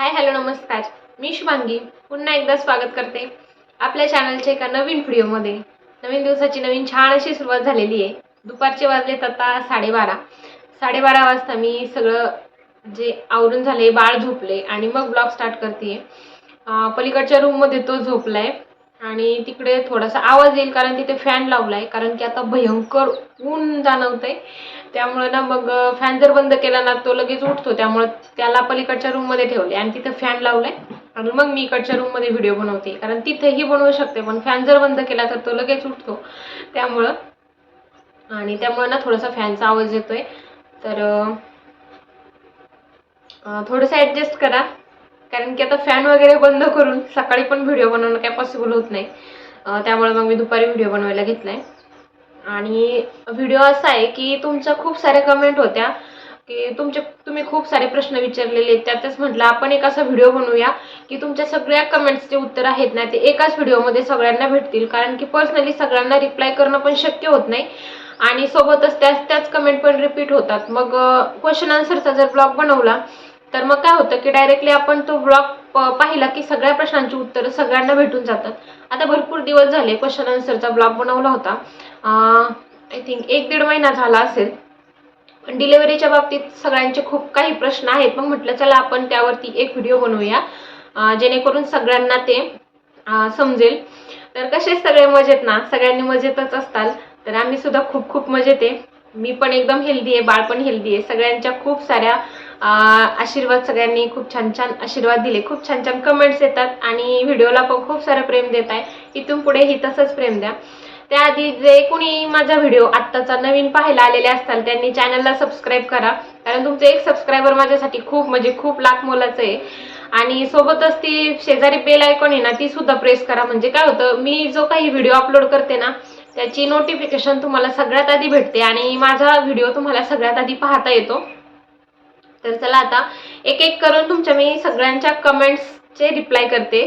Hi hello नमस्कार. मी शुभांगी. पुन्हा एकदा स्वागत करते आपल्या चॅनलच्या एका नवीन व्हिडिओमध्ये. नवीन दिवसाची नवीन छान अशी सुरुवात झालेली आहे. दुपारचे वाजलेत आता साडेबारा. साडेबारा वाजता मी सगळं जे आवरून झाले बाळ झोपले आणि मग ब्लॉग स्टार्ट करते पलीकडच्या रूममध्ये तो झोपलाय आणि तिकडे थोडासा आवाज येईल कारण तिथे फॅन लावलाय कारण की आता भयंकर ऊन जाणवतंय. त्यामुळे ना मग फॅन जर बंद केला ना तो लगेच उठतो. त्यामुळे त्याला पलीकडच्या रूममध्ये ठेवले. आणि तिथं फॅन लावलाय. आणि मग मी इकडच्या रूममध्ये व्हिडिओ बनवते. कारण तिथेही बनवू शकते. पण फॅन जर बंद केला तर तो लगेच उठतो. त्यामुळं आणि त्यामुळे ना थोडासा फॅनचा आवाज येतोय. तर थोडंसं ॲडजस्ट करा. कारण की आता फॅन वगैरे बंद करून सकाळी पण व्हिडिओ बनवणं काय पॉसिबल होत नाही. त्यामुळे मग मी दुपारी व्हिडिओ बनवायला घेतलाय. आणि व्हिडिओ असा आहे की तुमच्या खूप साऱ्या कमेंट होत्या की तुमचे तुम्ही खूप सारे प्रश्न विचारलेले आहेत. त्यातच म्हटलं आपण एक असा व्हिडिओ बनवूया की तुमच्या सगळ्या कमेंट्सचे उत्तर आहेत ना ते एकाच व्हिडिओमध्ये सगळ्यांना भेटतील. कारण की पर्सनली सगळ्यांना रिप्लाय करणं पण शक्य होत नाही. आणि सोबतच त्याच त्याच कमेंट पण रिपीट होतात. मग क्वेश्चन आन्सरचा जर ब्लॉग बनवला तर मग काय होतं की डायरेक्टली आपण तो ब्लॉग पाहिला की सगळ्या प्रश्नांची उत्तरं सगळ्यांना भेटून जातात. आता भरपूर दिवस झाले क्वेश्चन आन्सरचा ब्लॉग बनवला होता. आय थिंक एक दीड महिना झाला असेल. पण डिलेवरीच्या बाबतीत सगळ्यांचे खूप काही प्रश्न आहेत. मग म्हटलं चला आपण त्यावरती एक व्हिडिओ बनवूया. जेणेकरून सगळ्यांना ते समजेल. तर कसे सगळे मजेत ना? सगळ्यांनी मजेतच असताल. तर आम्ही सुद्धा खूप खूप मजेत आहे. मी पण एकदम हेल्दी आहे बाळ पण हेल्दी आहे. सगळ्यांच्या खूप साऱ्या आशीर्वाद सगळ्यांनी खूप छान छान आशीर्वाद दिले. खूप छान छान कमेंट्स येतात आणि व्हिडिओला पण खूप सारं प्रेम देत आहे. इथून पुढेही तसंच प्रेम द्या. त्याआधी जे कोणी माझा व्हिडिओ आत्ताचा नवीन पाहायला आलेले असताल त्यांनी चॅनलला सबस्क्राईब करा. कारण तुमचं एक सबस्क्रायबर माझ्यासाठी खूप म्हणजे खूप लाख मोलाचं आहे. आणि सोबतच ती शेजारी बेल आयकॉन आहे ना ती सुद्धा प्रेस करा. म्हणजे काय होतं मी जो काही व्हिडिओ अपलोड करते ना त्याची नोटिफिकेशन तुम्हाला सगळ्यात आधी भेटते. आणि माझा व्हिडिओ तुम्हाला सगळ्यात आधी पाहता येतो. तर चला आता एक एक करून तुमच्या मी सगळ्यांच्या कमेंट्सचे रिप्लाय करते.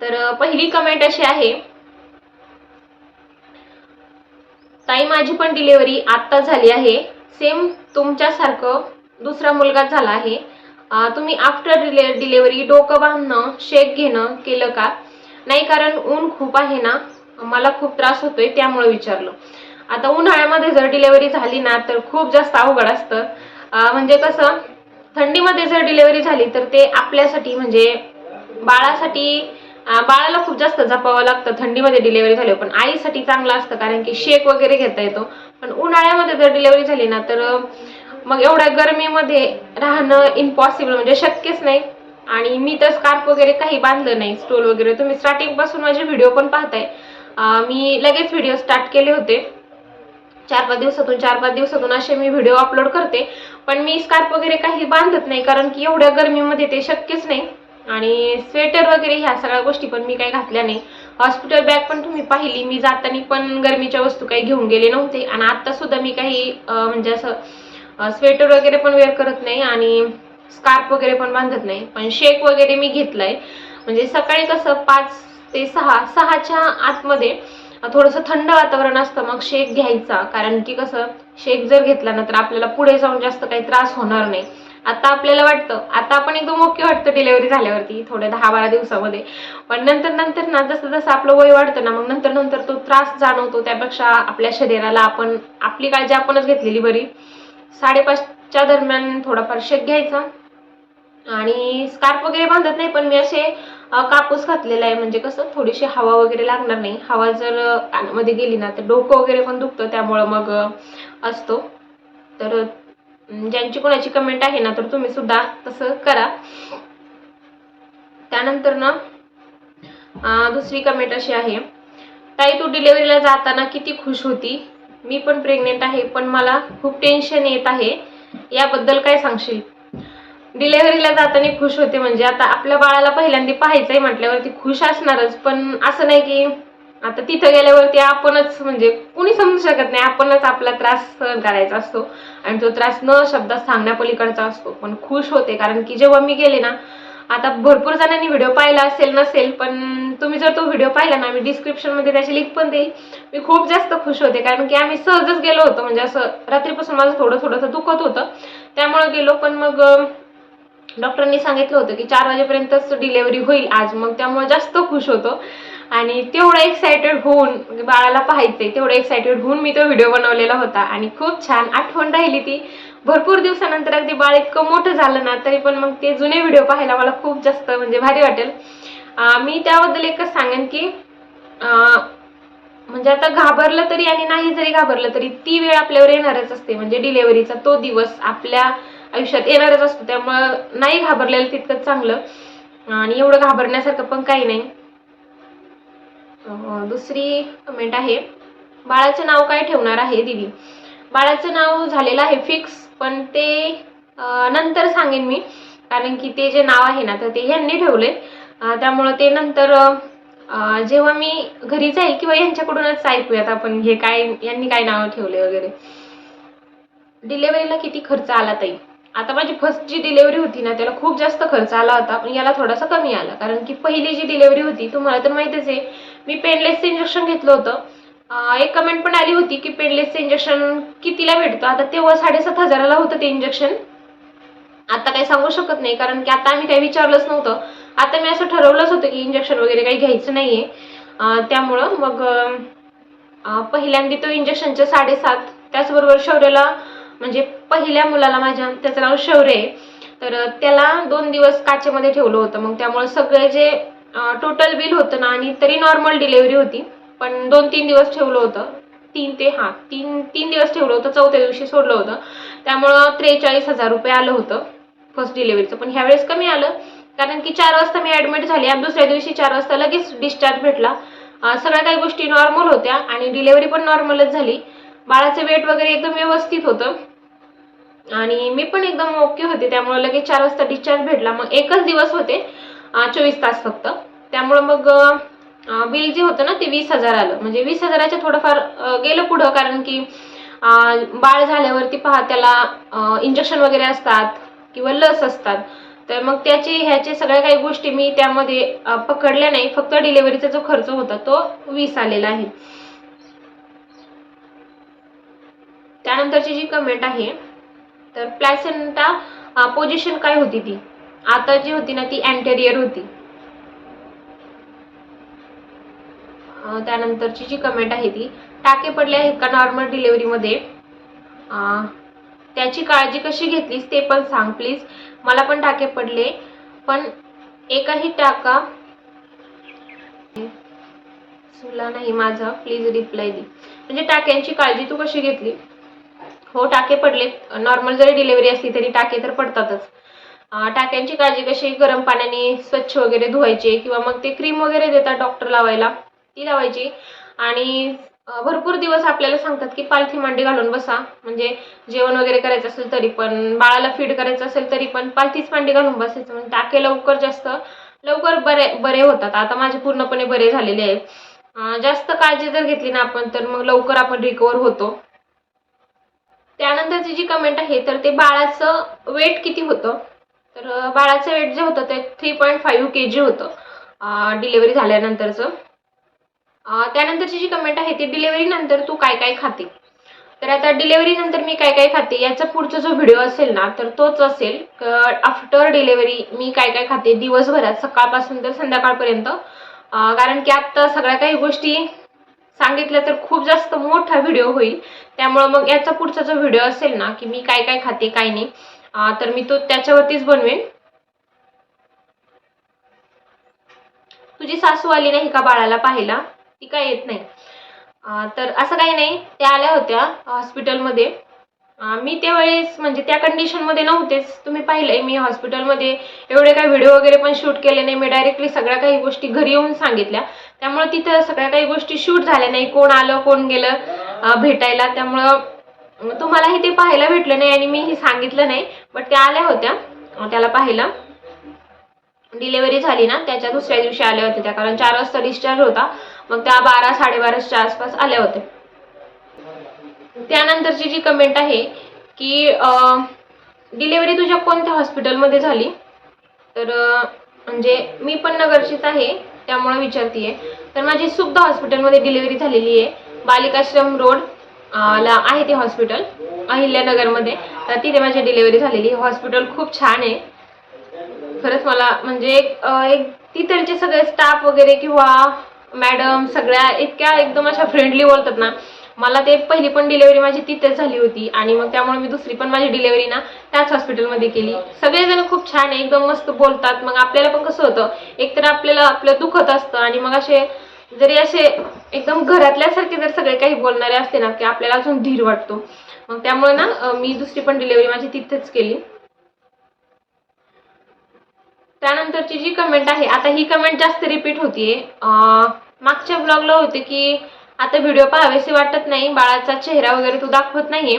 तर पहिली कमेंट अशी आहे. ताई माझी पण डिलेवरी आत्ता झाली आहे. सेम तुमच्यासारखं दुसरा मुलगा झाला आहे. तुम्ही आफ्टर डिले डिलेवरी डोकं बांधणं शेक घेणं केलं का? नाही कारण ऊन खूप आहे ना. मला खूप त्रास होतोय त्यामुळे विचारलं. आता उन्हाळ्यामध्ये जर डिलेवरी झाली ना तर खूप जास्त अवघड असतं. म्हणजे कसं थंडीमध्ये जर डिलेवरी झाली तर ते आपल्यासाठी म्हणजे बाळासाठी बाळाला खूप जास्त जपावं लागतं थंडीमध्ये डिलेवरी झाली पण आईसाठी चांगलं असतं कारण की शेक वगैरे घेता येतो. पण उन्हाळ्यामध्ये जर डिलेवरी झाली ना तर मग एवढ्या गरमीमध्ये राहणं इम्पॉसिबल म्हणजे शक्यच नाही. आणि मी तर स्कार्फ वगैरे काही बांधलं नाही स्टोल वगैरे. तुम्ही स्टार्टिंगपासून माझे व्हिडिओ पण पाहताय. मी लगेच व्हिडिओ स्टार्ट केले होते. चार पाच दिवसातून चार पाच दिवसातून असे मी व्हिडिओ अपलोड करते. पण मी स्कार्फ वगैरे काही बांधत नाही कारण की एवढ्या गर्मीमध्ये ते शक्यच नाही. आणि स्वेटर वगैरे ह्या सगळ्या गोष्टी पण मी काही घातल्या नाही. हॉस्पिटल बॅग पण तुम्ही पाहिली. मी जाताना पण गरमीच्या वस्तू काही घेऊन गेले नव्हते. आणि आत्तासुद्धा सुद्धा मी काही म्हणजे असं स्वेटर वगैरे पण वेअर करत नाही आणि स्कार्फ वगैरे पण बांधत नाही. पण शेक वगैरे मी घेतलाय. म्हणजे सकाळी कसं पाच ते सहा सहाच्या आतमध्ये थोडंसं थंड वातावरण असतं मग शेक घ्यायचा. कारण की कसं शेक जर घेतला ना तर आपल्याला पुढे जाऊन जास्त काही त्रास होणार नाही. आता आपल्याला वाटतं आता आपण एकदम ओके वाटतं डिलेवरी झाल्यावरती थोड्या दहा बारा दिवसामध्ये. पण नंतर नंतर ना जसं जसं आपलं वय वाढतं ना मग नंतर नंतर तो त्रास जाणवतो. त्यापेक्षा आपल्या शरीराला आपण आपली काळजी आपणच घेतलेली बरी. साडेपाचच्या दरम्यान थोडाफार शेक घ्यायचा. आणि स्कार्फ वगैरे बांधत नाही पण मी असे कापूस घातलेला आहे. म्हणजे कसं थोडीशी हवा वगैरे लागणार नाही. हवा जर कानामध्ये गेली ना तर डोकं वगैरे पण दुखतं. त्यामुळं मग असतो. तर ज्यांची कोणाची कमेंट आहे ना तर तुम्ही सुद्धा तसं करा. त्यानंतर ना दुसरी कमेंट अशी आहे. ताई तू डिलेवरीला जाताना किती खुश होती? मी पण प्रेग्नेंट आहे पण मला खूप टेन्शन येत आहे. याबद्दल काय सांगशील? डिलेव्हरीला जाताना खुश होते. म्हणजे आता आपल्या बाळाला पहिल्यांदा पाहायचंय म्हटल्यावरती खुश असणारच. पण असं नाही की आता तिथं गेल्यावरती आपणच म्हणजे कुणी समजू शकत नाही. आपणच आपला त्रास सहन करायचा असतो. आणि तो त्रास न शब्दात सांगण्यापलीकडचा असतो. पण खुश होते. कारण की जेव्हा मी गेले ना आता भरपूर जणांनी व्हिडिओ पाहिला असेल नसेल पण तुम्ही जर तो व्हिडिओ पाहिला ना मी डिस्क्रिप्शनमध्ये त्याची लिंक पण देईल. मी खूप जास्त खुश होते. कारण की आम्ही सहजच गेलो होतो. म्हणजे असं रात्रीपासून माझं थोडं थोडंसं दुखत होतं. त्यामुळे गेलो. पण मग डॉक्टरांनी सांगितलं होतं की चार वाजेपर्यंतच डिलेवरी होईल आज मग त्यामुळे जास्त खुश होतो. आणि तेवढं एक्सायटेड होऊन म्हणजे बाळाला पाहायचंय तेवढं एक्सायटेड होऊन मी तो व्हिडिओ बनवलेला होता. आणि खूप छान आठवण राहिली ती. भरपूर दिवसानंतर अगदी बाळ इतकं मोठं झालं ना तरी पण मग ते जुने व्हिडिओ पाहायला मला खूप जास्त म्हणजे भारी वाटेल. मी त्याबद्दल एकच सांगेन की म्हणजे आता घाबरलं तरी आणि नाही जरी घाबरलं तरी ती वेळ आपल्यावर येणारच असते. म्हणजे डिलेवरीचा तो दिवस आपल्या आयुष्यात येणारच असतो त्यामुळं नाही घाबरलेलं तितकंच चांगलं. आणि एवढं घाबरण्यासारखं पण काही नाही. दुसरी कमेंट आहे बाळाचं नाव काय ठेवणार आहे दिदी? बाळाचं नाव झालेलं आहे फिक्स पण ते नंतर सांगेन मी. कारण की ते जे नाव आहे ना तर ते यांनी ठेवले त्यामुळं ते नंतर जेव्हा मी घरी जाईल किंवा यांच्याकडूनच ऐकूयात आपण हे काय यांनी काय नाव ठेवले वगैरे. डिलेवरीला किती खर्च आला ताई? आता माझी फर्स्ट जी डिलेवरी होती ना त्याला खूप जास्त खर्च आला होता पण याला थोडासा कमी आला. कारण की पहिली जी डिलेवरी होती तुम्हाला तर माहितीच आहे मी पेनलेसचं इंजेक्शन घेतलं होतं. एक कमेंट पण आली होती की पेनलेसचं इंजेक्शन कितीला भेटतं? आता तेव्हा साडेसात हजाराला होतं ते इंजेक्शन आता काही सांगू शकत नाही कारण की आता आम्ही काही विचारलंच नव्हतं. आता मी असं ठरवलंच होतं की इंजेक्शन वगैरे काही घ्यायचं नाहीये. आहे त्यामुळं मग पहिल्यांदा तो इंजेक्शनचे साडेसात त्याचबरोबर शौर्याला म्हणजे पहिल्या मुलाला माझ्या त्याचं नाव शौर्य आहे. तर त्याला दोन दिवस काचेमध्ये ठेवलं होतं. मग त्यामुळे सगळे जे टोटल बिल होतं ना आणि तरी नॉर्मल डिलेवरी होती. पण दोन तीन दिवस ठेवलं होतं. तीन ते हां तीन तीन दिवस ठेवलं होतं. चौथ्या दिवशी सोडलं होतं. त्यामुळं त्रेचाळीस हजार रुपये आलं होतं फर्स्ट डिलेवरीचं पण ह्यावेळेस कमी आलं. कारण की चार वाजता मी ॲडमिट झाली आणि दुसऱ्या दिवशी चार वाजता लगेच डिस्चार्ज भेटला. सगळ्या काही गोष्टी नॉर्मल होत्या आणि डिलेवरी पण नॉर्मलच झाली. बाळाचं वेट वगैरे एकदम व्यवस्थित होतं. आणि मी पण एकदम ओके होते. त्यामुळे लगेच चार वाजता डिस्चार्ज भेटला. मग एकच दिवस होते. चोवीस तास फक्त. त्यामुळं मग बिल जे होतं ना ते वीस हजार आलं. म्हणजे वीस हजाराच्या थोडंफार गेलं पुढं. कारण की बाळ झाल्यावरती पहा त्याला इंजेक्शन वगैरे असतात किंवा लस असतात. तर मग त्याचे ह्याचे सगळ्या काही गोष्टी मी त्यामध्ये पकडल्या नाही. फक्त डिलेवरीचा जो खर्च होता तो वीस आलेला आहे. त्यानंतरची जी कमेंट आहे तर प्लॅसेंटा पोझिशन काय होती ती? आता जी होती ना ती अँटेरियर होती. त्यानंतरची जी कमेंट आहे ती टाके पडले आहेत का नॉर्मल डिलेवरीमध्ये त्याची काळजी कशी घेतलीस ते पण सांग प्लीज मला पण टाके पडले पण एकही टाका. तुला नाही माझा प्लीज रिप्लाय दे. म्हणजे टाक्यांची काळजी तू कशी घेतली? हो टाके पडलेत. नॉर्मल जरी डिलिव्हरी असली तरी टाके तर पडतातच. टाक्यांची काळजी कशी? गरम पाण्याने स्वच्छ वगैरे धुवायचे किंवा मग ते क्रीम वगैरे देतात डॉक्टर लावायला. ती लावायची. आणि भरपूर दिवस आपल्याला सांगतात की पालथी मांडी घालून बसा. म्हणजे जेवण वगैरे करायचं असेल तरी पण बाळाला फीड करायचं असेल तरी पण पालथीच मांडी घालून बसायचं. म्हणजे टाके लवकर जास्त लवकर बरे बरे होतात. आता माझे पूर्णपणे बरे झालेले आहे. जास्त काळजी जर घेतली ना आपण तर मग लवकर आपण रिकवर होतो. त्यानंतरची जी कमेंट आहे तर ते बाळाचं वेट किती होतं? तर बाळाचं वेट जे होतं ते three point five K G होतं डिलेवरी झाल्यानंतरचं. त्यानंतरची जी कमेंट आहे ती डिलेवरीनंतर तू काय काय खाते? तर आता डिलेवरीनंतर मी काय काय खाते याचा पुढचा जो व्हिडिओ असेल ना तर तोच असेल आफ्टर डिलेवरी मी काय काय खाते दिवसभरात सकाळपासून तर संध्याकाळपर्यंत. कारण की आत्ता सगळ्या काही गोष्टी सांगितलं तर खूप जास्त मोठा व्हिडिओ होईल. त्यामुळं मग याचा पुढचा जो व्हिडिओ असेल ना की मी काय काय खाते काय नाही तर मी तो त्याच्यावरतीच बनवेन. तुझी सासू आली नाही का बाळाला पाहायला ती काय येत नाही. तर असं काही नाही. त्या आल्या होत्या हॉस्पिटलमध्ये. मी त्यावेळेस म्हणजे त्या कंडिशनमध्ये नव्हतेच. तुम्ही पाहिलंय मी हॉस्पिटलमध्ये एवढे काही व्हिडिओ वगैरे पण शूट केले नाही. मी डायरेक्टली सगळ्या काही गोष्टी घरी येऊन सांगितल्या. त्यामुळे तिथं सगळ्या काही गोष्टी शूट झाल्या नाही. कोण आलं कोण गेलं भेटायला. त्यामुळं तुम्हालाही ते पाहायला भेटलं नाही आणि मी हे सांगितलं नाही. बट त्या आल्या होत्या. त्याला पाहायला डिलेवरी झाली ना त्याच्या दुसऱ्या दिवशी आल्या होत्या त्या. कारण चार वाजता डिस्चार्ज होता. मग त्या बारा साडेबाराच्या आसपास आल्या होत्या. त्यानंतरची जी कमेंट आहे की डिलेवरी तुझ्या कोणत्या हॉस्पिटलमध्ये झाली? तर म्हणजे मी पण नगरचीच आहे. त्यामुळे विचारतीये. तर माझी सुद्धा हॉस्पिटलमध्ये डिलिव्हरी झालेली आहे. बालिकाश्रम रोड ला आहे ते हॉस्पिटल अहिल्यानगरमध्ये. तर तिथे माझी डिलिव्हरी झालेली आहे. हॉस्पिटल खूप छान आहे. खरंच मला म्हणजे एक एक तिथलचे सगळे स्टाफ वगैरे किंवा मॅडम सगळ्या इतक्या एकदम अशा फ्रेंडली बोलतात ना मला ते पहिली पण डिलेवरी माझी तिथेच झाली होती आणि मग त्यामुळे मी दुसरी पण माझी डिलेवरी ना त्याच हॉस्पिटलमध्ये केली. सगळेजण खूप छान आहे एकदम मस्त बोलतात. मग आपल्याला पण कसं होतं एकतर आपल्याला आपलं दुखत असतं आणि मग असे जरी असे एकदम घरातल्यासारखे जर सगळे काही बोलणारे असते ना की आपल्याला अजून धीर वाटतो. मग त्यामुळे ना मी दुसरी पण डिलेवरी माझी तिथेच केली. त्यानंतरची जी कमेंट आहे आता ही कमेंट जास्त रिपीट होतीये. मागच्या ब्लॉगला होते की आता व्हिडिओ पाहावेसे वाटत नाही बाळाचा चेहरा वगैरे तू दाखवत नाहीये.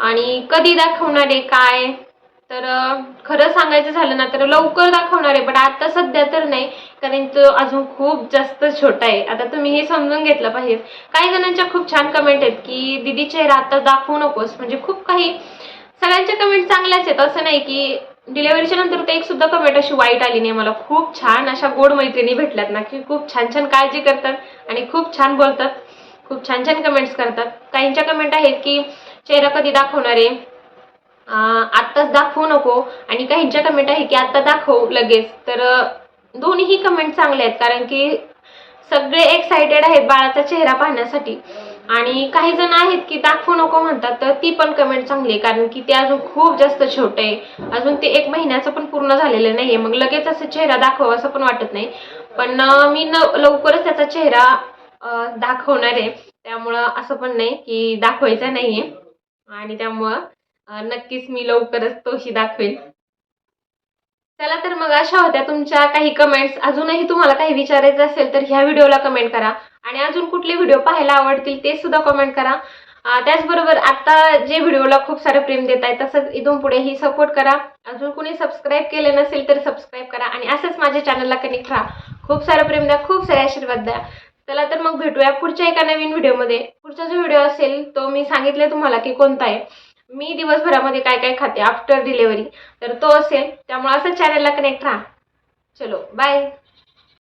आणि कधी दाखवणार आहे काय? तर खरं सांगायचं झालं ना तर लवकर दाखवणार आहे पण आता सध्या तर नाही कारण तो अजून खूप जास्त छोटा आहे. आता तुम्ही हे समजून घेतलं पाहिजे. काही जणांच्या खूप छान कमेंट आहेत की दिदी चेहरा आता दाखवू नकोस. म्हणजे खूप काही सगळ्यांच्या कमेंट चांगल्याच आहेत. असं नाही की डिलेव्हरीच्या नंतर तर एक सुद्धा कमेंट अशी वाईट आली नाही. मला खूप छान अशा गोड मैत्रिणी भेटल्यात ना की खूप छान छान काळजी करतात आणि खूप छान बोलतात. खूप छान छान कमेंट्स करतात. काहींच्या कमेंट आहेत की चेहरा कधी दाखवणार आहे? आत्ताच दाखवू नको. आणि काहींच्या कमेंट आहे की आत्ता दाखवू लगेच. तर दोन्हीही कमेंट चांगले आहेत. कारण की सगळे एक्सायटेड आहेत बाळाचा चेहरा पाहण्यासाठी. आणि काही जण आहेत की दाखवू नको म्हणतात तर ती पण कमेंट चांगली आहे. कारण की ते अजून खूप जास्त छोटं आहे. अजून ते एक महिन्याचं पण पूर्ण झालेलं नाहीये. मग लगेच असं चेहरा दाखवा असं पण वाटत नाही. पण मी न लवकरच त्याचा चेहरा दाखवणार आहे. त्यामुळं असं पण नाही की दाखवायचा नाहीये. आणि त्यामुळं नक्कीच मी लवकरच तोही दाखवेल चला तर मग अशा होत्या तुमच्या काही कमेंट्स अजूनही तुम्हाला काही विचारायचं असेल तर ह्या व्हिडिओला कमेंट करा. आणि अजून कुठले व्हिडिओ पाहायला आवडतील ते सुद्धा कमेंट करा. त्याचबरोबर आता जे व्हिडिओला खूप सारं प्रेम देत आहे तसंच इथून पुढेही सपोर्ट करा. अजून कुणी सबस्क्राईब केले नसेल तर सबस्क्राईब करा. आणि असंच माझ्या चॅनलला कनेक्ट राहा. खूप सारं प्रेम द्या खूप सारे आशीर्वाद द्या. चला तर मग भेटूया पुढच्या एका नवीन व्हिडिओमध्ये. पुढचा जो व्हिडिओ असेल तो मी सांगितले तुम्हाला की कोणता आहे. मी दिवसभरामध्ये काय काय खाते आफ्टर डिलेवरी तर तो असेल त्यामुळे असं चॅनलला कनेक्ट राहा. चलो बाय